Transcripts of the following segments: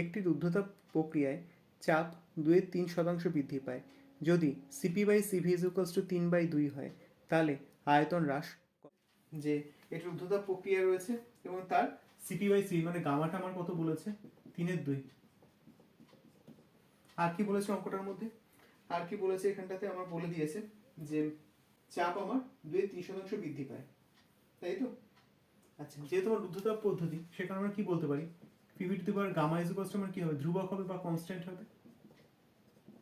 একটি রুদ্ধতা প্রক্রিয়ায় চাপ দুয়ের তিন শতাংশ বৃদ্ধি পায়। যদি CP by CV equals to তিন বাই দুই হয়, তাহলে আয়তন হ্রাস যে এটি রুদ্ধতা প্রক্রিয়া রয়েছে এবং তার সিপি বাই সিভি মানে গামাটা আমার কত বলেছে তিনের দুই। আর কি বলেছে অঙ্কটার মধ্যে? আর কি বলেছে এখানটাতে? আমার বলে দিয়েছে যে চাপ আমার দুই তিন শতাংশ বৃদ্ধি পায়। তাই তো? আচ্ছা যেহেতু আমার রুদ্ধতাপ পদ্ধতি সেখানে আমরা কি বলতে পারি? PV to the power gamma is equals আমার কি হবে? ধ্রুবক হবে বা কনস্ট্যান্ট হবে।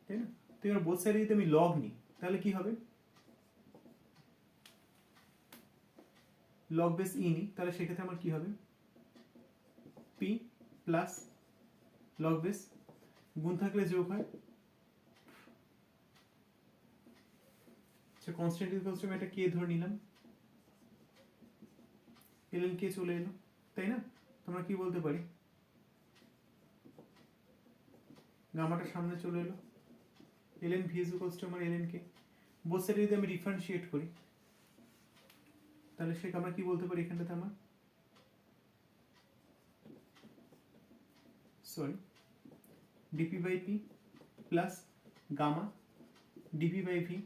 তাই না? তো এবার বোথ সাইডে যদি আমি লগ নিই, তাহলে কি হবে? লগ বেস ই নিই, তাহলে সেক্ষেত্রে আমার কি হবে? পি প্লাস লগ বেস গুণ থাকলে যোগ হয়। আচ্ছা কনস্ট্যান্ট ইকুয়ালস আমি একটা কে ধরে নিলাম? এলএন কে চলে এলো। তাই না? তোমরা কি বলতে পারি? গামাটা সামনে চলে এলো। Ln v is equals to আমার এলএন কে বোথ যদি আমি ডিফারেন্সিয়েট করি, তাহলে সে আমরা কি বলতে পারি এখানটাতে আমার? Sorry DP by P plus gamma DP by V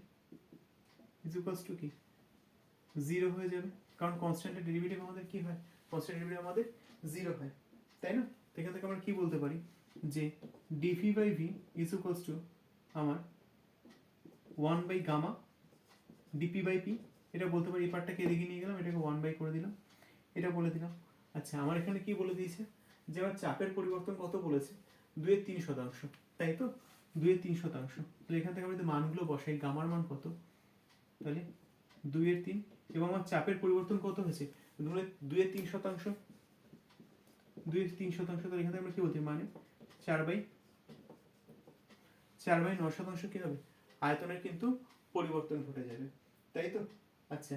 is equals to কি জিরো হয়ে যাবে। কারণ কনস্ট্যান্টের ডেরিভেটিভ আমাদের কি হয়? কনস্ট্যান্ট ডেরিভেটিভ আমাদের জিরো হয়। তাই না? এখান থেকে আমরা কি বলতে পারি? যে DV by V is equals to আমার one by gamma DP by P এটা বলতে পারি, এই পার্টটাকে এদিকে নিয়ে গেলাম, এটাকে ওয়ান বাই করে দিলাম। এটা বলে দিলাম। আচ্ছা আমার এখানে কি বলে দিয়েছে? যে আমার চাপের পরিবর্তন কত বলেছে? দুয়ের তিন শতাংশ। তাই তো? দুয়ের তিন শতাংশ। তাহলে এখান থেকে আমি যদি মানগুলো বসাই, গামার মান কত? তাহলে দুইয়ের তিন। এবং আমার চাপের পরিবর্তন কত হয়েছে? দুয়ের তিন শতাংশ। দুইয়ের তিন শতাংশ, তাহলে এখানে আমরা কি বলছি মানে চার বাই চার বাই নয় শতাংশ কি হবে? আয়তনের কিন্তু পরিবর্তন ঘটে যাবে, তাই তো? আচ্ছা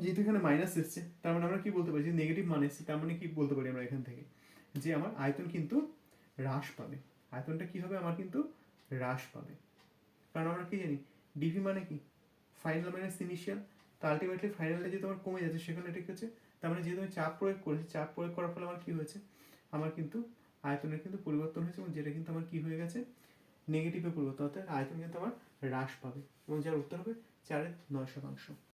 যেহেতু এখানে মাইনাস এসছে, তার মানে আমরা কি বলতে পারি? যে নেগেটিভ মান এসছে, তার মানে কি বলতে পারি আমরা এখান থেকে? যে আমার আয়তন কিন্তু হ্রাস পাবে। আয়তনটা কি হবে? আমার কিন্তু হ্রাস পাবে। কারণ আমরা কি জানি? ডিভি মানে কি? ফাইনাল মাইনাস ইনিশিয়াল তো আলটিমেটলি ফাইনালটা যেহেতু আমার কমে যাচ্ছে, সেখানে এটা কি হচ্ছে? তার মানে যেহেতু আমি চাপ প্রয়োগ করেছি, চাপ প্রয়োগ করার ফলে আমার কি হয়েছে? আমার কিন্তু আয়তনের কিন্তু পরিবর্তন হয়েছে এবং যেটা কিন্তু আমার কি হয়ে গেছে? নেগেটিভে পরিবর্তন, অর্থাৎ আয়তন কিন্তু আমার হ্রাস পাবে এবং যার উত্তর হবে চারের নয় শতাংশ।